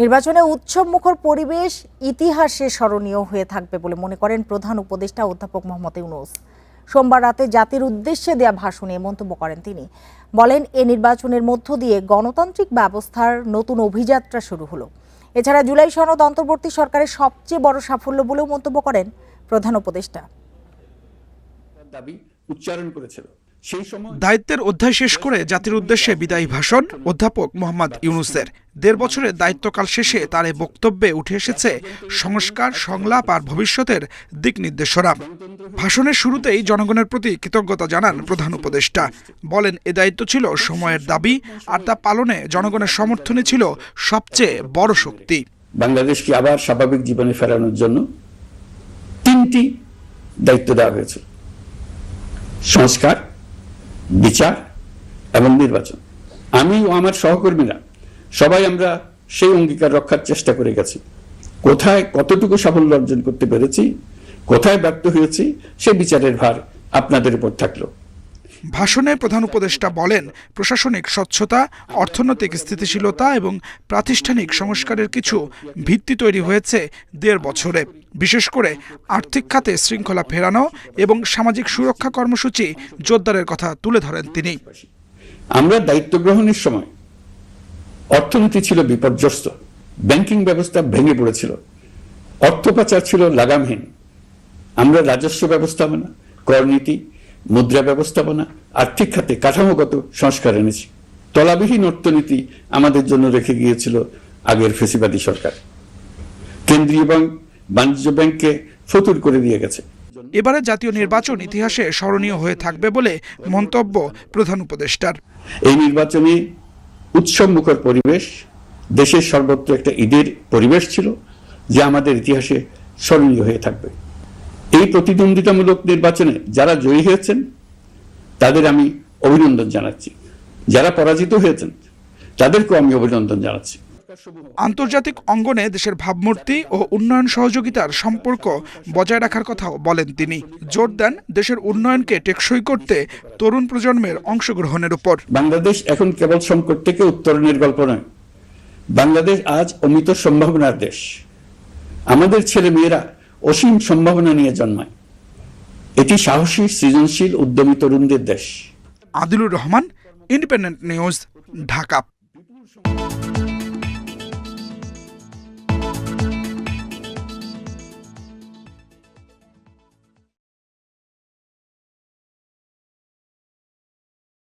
নির্বাচনে উৎসব মুখর পরিবেশ ইতিহাসে স্মরণীয় হয়ে থাকবে বলে মনে করেন প্রধান উপদেষ্টা অধ্যাপক মোহাম্মদ ইউনুস। সোমবার রাতে জাতির উদ্দেশ্যে দেয়া ভাষণে মন্তব্য করেন তিনি। বলেন, এ নির্বাচনের মধ্য দিয়ে গণতান্ত্রিক ব্যবস্থার নতুন অভিযাত্রা শুরু হলো। এছাড়া জুলাই সনদ অন্তর্বর্তী সরকারের সবচেয়ে বড় সাফল্য বলেও মন্তব্য করেন প্রধান উপদেষ্টা। দাবি উচ্চারণ করেছিল। দায়িত্বের অধ্যায় শেষ করে জাতির উদ্দেশ্যে বিদায়ী ভাষণ অধ্যাপক মোহাম্মদ ইউনুসের। দেড় বছরের দায়িত্বকাল শেষে তার এই বক্তব্যে উঠে এসেছে সংস্কার সংলাপ আর ভবিষ্যতের দিক নির্দেশনা। ভাষণের শুরুতেই জনগণের প্রতি কৃতজ্ঞতা জানান প্রধান উপদেষ্টা। বলেন এ দায়িত্ব ছিল সময়ের দাবি আর তা পালনে জনগণের সমর্থনই ছিল সবচেয়ে বড় শক্তি। বাংলাদেশকে আবার স্বাভাবিক জীবনে ফেরানোর জন্য তিনটি দায়িত্ব দেওয়া হয়েছে? সংস্কার বিচার এবং নির্বাচন। আমি ও আমার সহকর্মীরা সবাই আমরা সেই অঙ্গীকার রক্ষার চেষ্টা করে গেছি। কোথায় কতটুকু সাফল্য অর্জন করতে পেরেছি, কোথায় ব্যর্থ হয়েছি, সে বিচারের ভার আপনাদের উপর থাকল। ভাষণে প্রধান উপদেষ্টা বলেন, প্রশাসনিক স্বচ্ছতা, অর্থনৈতিক স্থিতিশীলতা এবং প্রাতিষ্ঠানিক সংস্কারের কিছু ভিত্তি তৈরি হয়েছে দেড় বছরে। বিশেষ করে আর্থিক খাতে শৃঙ্খলা ফেরানো এবং সামাজিক সুরক্ষা কর্মসূচি জোরদারের কথা তুলে ধরেন তিনি। আমরা দায়িত্ব গ্রহণের সময় অর্থনীতি ছিল বিপর্যস্ত, ব্যাংকিং ব্যবস্থা ভেঙে পড়েছিল, অর্থ পাচার ছিল লাগামহীন। আমরা রাজস্ব ব্যবস্থাপনা, করনীতি, মুদ্রা ব্যবস্থাপনা, আর্থিক খাতে কাঠামোগত সংস্কার এনেছি। তলাবিহীন অর্থনীতি আমাদের জন্য রেখে গিয়েছিল আগের ফেসিবাদী সরকার। কেন্দ্রীয় ব্যাংক বাণিজ্য ব্যাংককে ফতুর করে দিয়ে গেছে। এবারে জাতীয় নির্বাচন ইতিহাসে স্মরণীয় হয়ে থাকবে বলে মন্তব্য প্রধান উপদেষ্টার। এই নির্বাচনে উৎসব মুখর পরিবেশ দেশের সর্বত্র একটা ঈদের পরিবেশ ছিল যে আমাদের ইতিহাসে স্মরণীয় হয়ে থাকবে। এই প্রতিদ্বন্দ্বিতামূলক নির্বাচনে যারা জয়ী হয়েছেন তাদের আমি অভিনন্দন জানাচ্ছি। যারা পরাজিত হয়েছেন তাদেরকেও আমি অভিনন্দন জানাচ্ছি। আন্তর্জাতিক অঙ্গনে দেশের ভাবমূর্তি ও উন্নয়ন সহযোগিতার সম্পর্ক বজায় রাখার কথাও বলেন তিনি। জোর দেন দেশের উন্নয়নকে টেকসই করতে তরুণ প্রজন্মের অংশগ্রহণের উপর। বাংলাদেশ এখন কেবল সংকট থেকে উত্তরণের গল্প নয়। বাংলাদেশ আজ অমিত সম্ভাবনার দেশ। আমাদের ছেলে মেয়েরা অসীম সম্ভাবনা নিয়ে জন্মায়। এটি সাহসী সৃজনশীল উদ্যমী তরুণদের দেশ। Adilur Rahman independent news Dhaka.